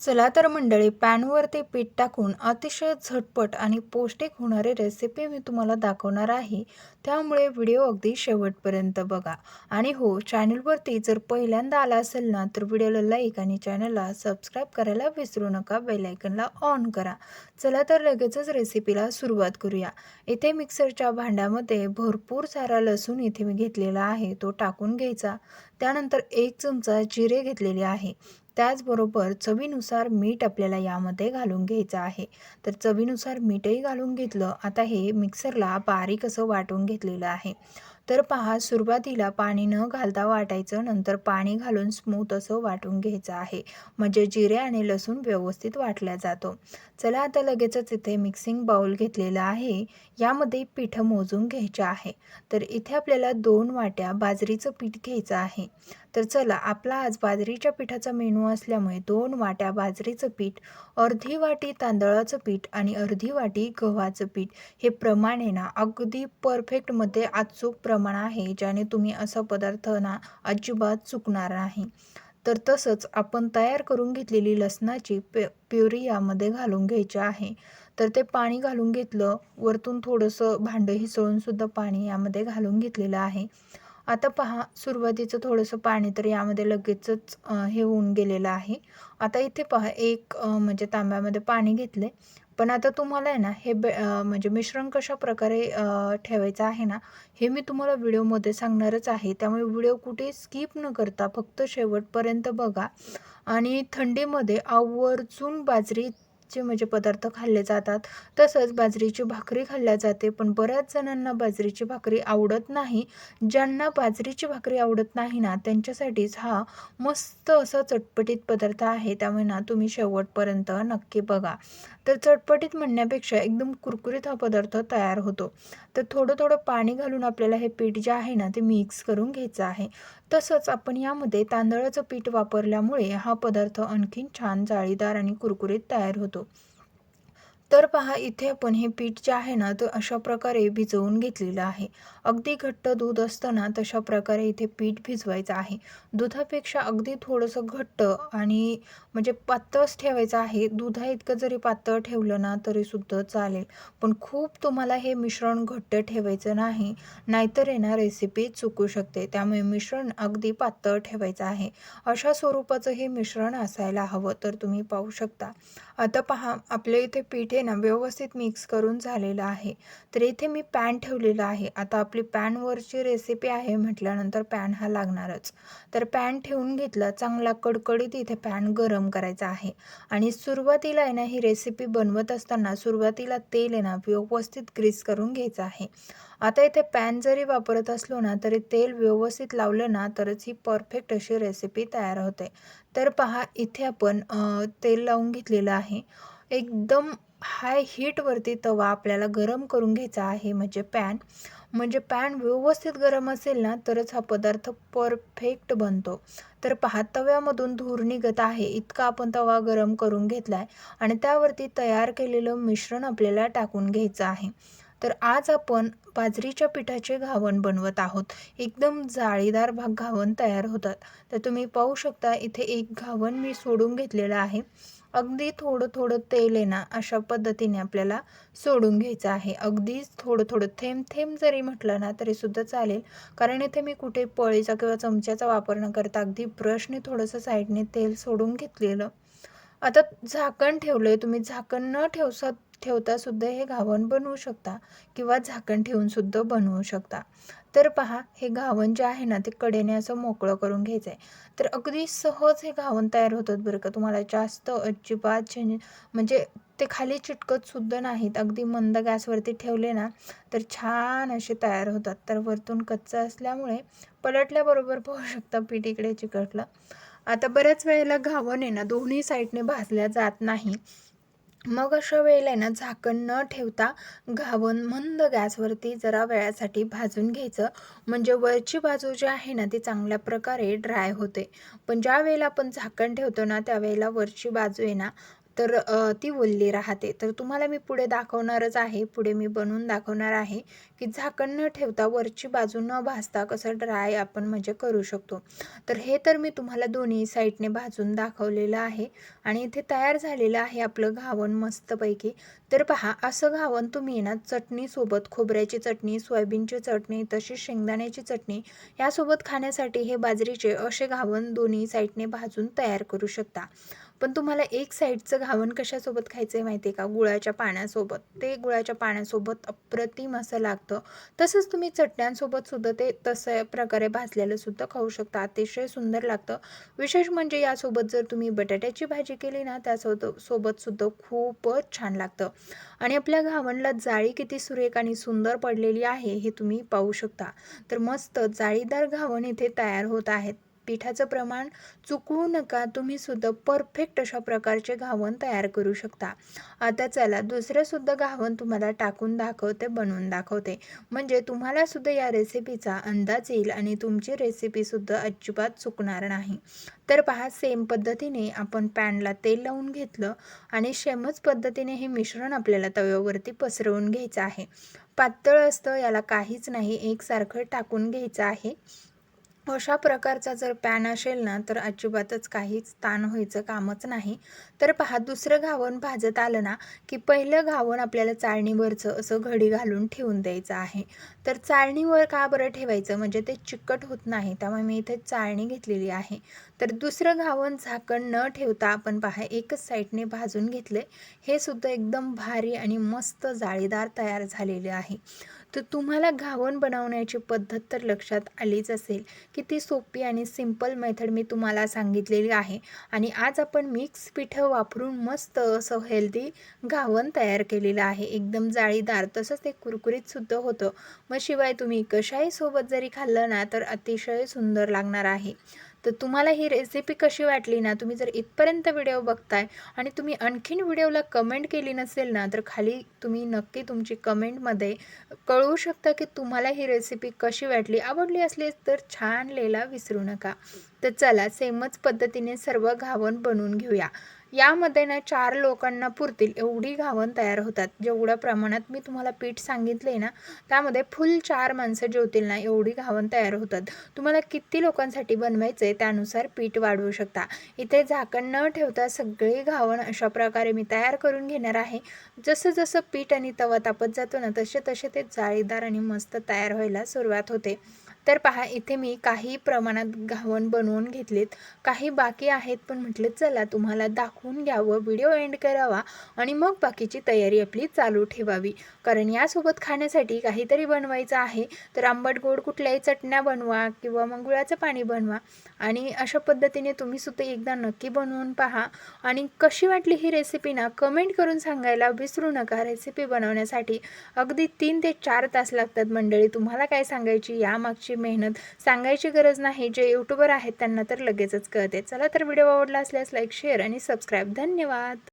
चला तर मंडळी पॅनवर ते पीठ टाकून अतिशय झटपट आणि पौष्टिक होणारी रेसिपी मी तुम्हाला दाखवणार आहे. त्यामुळे व्हिडिओ अगदी शेवटपर्यंत बघा. आणि हो चॅनलवरती जर पहिल्यांदा आला असेल ना तर व्हिडिओला लाईक आणि चॅनलला सबस्क्राईब करायला विसरू नका. बेलायकनला ऑन करा. चला तर लगेचच रेसिपीला सुरुवात करूया. इथे मिक्सरच्या भांड्यामध्ये भरपूर सारा लसूण इथे मी घेतलेला आहे. तो टाकून घ्यायचा. त्यानंतर एक चमचा जिरे घेतलेले आहे. त्याचबरोबर चवीनुसार मीठ आपल्याला यामध्ये घालून घ्यायचं आहे. तर चवीनुसार मीठही घालून घेतलं आता हे मिक्सरला बारीक असं वाटून घेतलेलं आहे. तर पहा सुरुवातीला पाणी न घालता वाटायचं नंतर पाणी घालून स्मूथ असं वाटून घ्यायचं आहे. म्हणजे जिरे आणि लसूण व्यवस्थित वाटला जातो. चला आता लगेचच इथे मिक्सिंग बाउल घेतलेला आहे. यामध्ये पीठ मोजून घ्यायचं आहे. तर इथे आपल्याला दोन वाट्या बाजरीचं पीठ घ्यायचं आहे. तर चला आपला आज बाजरीच्या पिठाचा मेनू असल्यामुळे दोन वाट्या बाजरीचं पीठ अर्धी वाटी तांदळाचं पीठ आणि अर्धी वाटी गव्हाचं पीठ हे प्रमाण आहे ना अगदी परफेक्टमध्ये अचूक प्रमाण आहे ज्याने तुम्ही असा पदार्थ ना अजिबात चुकणार नाही. तर तसंच आपण तयार करून घेतलेली लसणाची पे प्युरी यामध्ये घालून घ्यायची आहे. तर ते पाणी घालून घेतलं वरतून थोडंसं भांडं हिसळूनसुद्धा पाणी यामध्ये घालून घेतलेलं आहे. आता पहा सुरुवातीचं थोडंसं पाणी तर यामध्ये लगेचच हे होऊन गेलेलं आहे. आता इथे पहा एक म्हणजे तांब्यामध्ये पाणी घेतले पण आता तुम्हाला आहे ना हे बे म्हणजे मिश्रण कशा प्रकारे ठेवायचं आहे ना हे मी तुम्हाला व्हिडिओमध्ये सांगणारच आहे. त्यामुळे व्हिडिओ कुठे स्किप न करता फक्त शेवटपर्यंत बघा. आणि थंडीमध्ये आवर्जून बाजरी चे म्हणजे पदार्थ खाल्ले जातात. तसंच बाजरीची भाकरी खाल्ल्या जाते पण बऱ्याच जणांना बाजरीची भाकरी आवडत नाही. ज्यांना बाजरीची भाकरी आवडत नाही ना त्यांच्यासाठीच हा मस्त असा चटपटीत पदार्थ आहे त्यामुळे ना तुम्ही शेवटपर्यंत नक्की बघा. तर चटपटीत म्हणण्यापेक्षा एकदम कुरकुरीत हा पदार्थ तयार होतो. तर थोडं थोडं पाणी घालून आपल्याला हे पीठ जे आहे ना ते मिक्स करून घ्यायचं आहे. तसंच आपण यामध्ये तांदळाचं पीठ वापरल्यामुळे हा पदार्थ आणखीन छान जाळीदार आणि कुरकुरीत तयार होतो. तर पहा इथे आपण हे पीठ जे आहे ना तर अशा प्रकारे भिजवून घेतलेलं आहे. अगदी घट्ट दूध असतं ना तशा प्रकारे इथे पीठ भिजवायचं आहे. दुधापेक्षा अगदी थोडंसं घट्ट आणि म्हणजे पातळच ठेवायचं आहे. दुधा इतकं जरी पातळ ठेवलं ना तरीसुद्धा चालेल. पण खूप तुम्हाला हे मिश्रण घट्ट ठेवायचं नाही नाहीतर आहे ना रेसिपी चुकू शकते. त्यामुळे मिश्रण अगदी पातळ ठेवायचं आहे. अशा स्वरूपाचं हे मिश्रण असायला हवं तर तुम्ही पाहू शकता. आता पहा आपल्या इथे पीठ इथे ना व्यवस्थित मिक्स करून झालेलं आहे. तर इथे मी पॅन ठेवलेलं आहे. आता आपली पॅनवरची रेसिपी आहे म्हटल्यानंतर पॅन हा लागणारच. तर पॅन ठेवून घेतला चांगला कडकडीत इथे पॅन गरम करायचा आहे. आणि सुरुवातीला आहे ना ही रेसिपी बनवत असताना सुरुवातीला तेल आहे ना व्यवस्थित ग्रीस करून घ्यायचं आहे. आता इथे पॅन जरी वापरत असलो ना तरी तेल व्यवस्थित लावलं ना तरच ही परफेक्ट अशी रेसिपी तयार होते. तर पहा इथे आपण तेल लावून घेतलेलं आहे. एकदम हाय हीटवरती तवा आपल्याला गरम करून घ्यायचा आहे म्हणजे पॅन. म्हणजे पॅन व्यवस्थित गरम असेल ना तरच हा पदार्थ परफेक्ट बनतो. तर पहा तव्यामधून धूर निघत आहे इतका आपण तवा गरम करून घेतला आहे आणि त्यावरती तयार केलेलं मिश्रण आपल्याला टाकून घ्यायचं आहे. तर आज आपण बाजरीच्या पिठाचे घावण बनवत आहोत. एकदम जाळीदार भाग घावण तयार होतात. तर तुम्ही पाहू शकता इथे एक घावण मी सोडून घेतलेलं आहे. अगदी थोडं थोडं तेल आहे ना अशा पद्धतीने आपल्याला सोडून घ्यायचं आहे. अगदीच थोडं थोडं थेंब थेंब जरी म्हटलं ना तरीसुद्धा चालेल. कारण इथे मी कुठे पळीचा किंवा चमच्याचा वापर न करता अगदी ब्रशने थोडंसं साईडने तेल सोडून घेतलेलं. आता झाकण ठेवलं आहे तुम्ही झाकण न ठेवसा ठेवता सुद्धा हे घावण बनवू शकता किंवा झाकण ठेवून सुद्धा बनवू शकता. तर पहा हे घावन जे आहे ना ते कडेने असं मोकळं करून घ्यायचं आहे तर अगदी सहज हे घावन तयार होतात बरं का. तुम्हाला जास्त अजिबात म्हणजे ते खाली चिटकत सुद्धा नाहीत. अगदी मंद गॅसवरती ठेवले ना तर छान असे तयार होतात. तर वरतून कच्चं असल्यामुळे पलटल्याबरोबर पाहू शकता पीठ इकडे चिकटलं. आता बऱ्याच वेळेला घावन आहे ना दोन्ही साईडने भाजल्या जात नाही. मग अशा वेळेला ना झाकण न ठेवता घावन मंद गॅसवरती जरा वेळासाठी भाजून घ्यायचं. म्हणजे वरची बाजू जी आहे ना ती चांगल्या प्रकारे ड्राय होते. पण ज्या वेळेला आपण झाकण ठेवतो ना त्यावेळेला वरची बाजू आहे ना तर ती ओलली राहते. तर तुम्हाला मी पुढे दाखवणारच आहे पुढे मी बनवून दाखवणार आहे की झाकण न ठेवता वरची बाजू न भाजता कसं ड्राय आपण म्हणजे करू शकतो. तर हे तर मी तुम्हाला दोन्ही साईडने भाजून दाखवलेलं आहे आणि इथे तयार झालेलं आहे आपलं घावण मस्तपैकी. तर पहा असं घावण तुम्ही ना चटणीसोबत खोबऱ्याची चटणी सोयाबीनची चटणी तशीच शेंगदाण्याची चटणी यासोबत खाण्यासाठी हे बाजरीचे असे घावण दोन्ही साईडने भाजून तयार करू शकता. पण तुम्हाला एक साईडचं घावण कशासोबत खायचं आहे माहिती आहे का? गुळाच्या पाण्यासोबत. ते गुळाच्या पाण्यासोबत अप्रतिम असं लागतं. तसंच तुम्ही चटण्यांसोबत सुद्धा ते तसं प्रकारे भाजलेलं सुद्धा खाऊ शकता. अतिशय सुंदर लागतं. विशेष म्हणजे यासोबत जर तुम्ही बटाट्याची भाजी केली ना त्यासोबत सोबत सुद्धा खूपच छान लागतं. आणि आपल्या घावणला जाळी किती सुरेख आणि सुंदर पडलेली आहे हे तुम्ही पाहू शकता. तर मस्त जाळीदार घावण इथे तयार होत आहेत. पिठाचं प्रमाण चुकवू नका तुम्ही सुद्धा परफेक्ट अशा प्रकारचे घावण तयार करू शकता. आता चला दुसरं सुद्धा घावण तुम्हाला टाकून दाखवते बनवून दाखवते. म्हणजे तुम्हाला सुद्धा या रेसिपीचा अंदाज येईल आणि तुमची रेसिपीसुद्धा अजिबात चुकणार नाही. तर पहा सेम पद्धतीने आपण पॅनला तेल लावून घेतलं आणि सेमच पद्धतीने हे मिश्रण आपल्याला तव्यावरती पसरवून घ्यायचं आहे. पातळ असतं याला काहीच नाही एकसारखं टाकून घ्यायचं आहे. अशा प्रकारचा जर पॅन असेल ना तर अजिबातच काहीच ताण व्हायचं कामच नाही. तर पहा दुसरं घावण भाजत आलं ना की पहिलं घावण आपल्याला चाळणीवरचं असं घडी घालून ठेवून द्यायचं आहे. तर चाळणीवर का बरं ठेवायचं? म्हणजे ते चिकट होत नाही त्यामुळे मी इथे चाळणी घेतलेली आहे. तर दुसरं घावण झाकण न ठेवता आपण पहा एकच साईडने भाजून घेतले हे सुद्धा एकदम भारी आणि मस्त जाळीदार तयार झालेले आहे. तर तुम्हाला घावण बनवण्याची पद्धत तर लक्षात आलीच असेल किती सोपी आणि सिंपल मेथड मी तुम्हाला सांगितलेली आहे. आणि आज आपण मिक्स पिठं वापरून मस्त असं हेल्दी घावन तयार केलेलं आहे. एकदम जाळीदार तसंच ते कुरकुरीतसुद्धा होतं. मग शिवाय तुम्ही कशाही सोबत जरी खाल्लं ना तर अतिशय सुंदर लागणार आहे. तर तुम्हाला ही रेसिपी कशी वाटली ना? तुम्ही जर इथपर्यंत व्हिडिओ बघताय आणि तुम्ही आणखीन व्हिडिओला कमेंट केली नसेल ना तर खाली तुम्ही नक्की तुमची कमेंटमध्ये कळवू शकता की तुम्हाला ही रेसिपी कशी वाटली. आवडली असली तर छान लिहायला विसरू नका. तर चला सेमच पद्धतीने सर्व घावन बनवून घेऊया. यामध्ये ना चार लोकांना पुरतील एवढी घावण तयार होतात. जेवढ्या प्रमाणात मी तुम्हाला पीठ सांगितले ना त्यामध्ये फुल चार माणसं जेवतील ना एवढी घावण तयार होतात. तुम्हाला किती लोकांसाठी बनवायचं आहे त्यानुसार पीठ वाढवू शकता. इथे झाकण न ठेवता सगळी घावण अशा प्रकारे मी तयार करून घेणार आहे. जसं जसं पीठ आणि तवा तापत जातो ना तसे तसे ते जाळीदार आणि मस्त तयार व्हायला सुरुवात होते. तर पहा इथे मी काही प्रमाणात घावण बनवून घेतलेत. काही बाकी आहेत पण म्हटलं चला तुम्हाला दाखवून घ्यावं व्हिडिओ एंड करावा आणि मग बाकीची तयारी आपली चालू ठेवावी. कारण यासोबत खाण्यासाठी काहीतरी बनवायचं आहे. तर आंबट गोड कुठल्याही चटण्या बनवा किंवा मग गुळाचं पाणी बनवा. आणि अशा पद्धतीने तुम्ही सुद्धा एकदा नक्की बनवून पहा. आणि कशी वाटली ही रेसिपी ना कमेंट करून सांगायला विसरू नका. रेसिपी बनवण्यासाठी अगदी तीन ते चार तास लागतात मंडळी. तुम्हाला काय सांगायची यामागची मेहनत सांगायची गरज नाही. जे यूट्यूबर आहेत त्यांना तर लगेचच कळते. चला तर व्हिडिओ आवडला असल्यास लाईक शेअर आणि सबस्क्राईब धन्यवाद.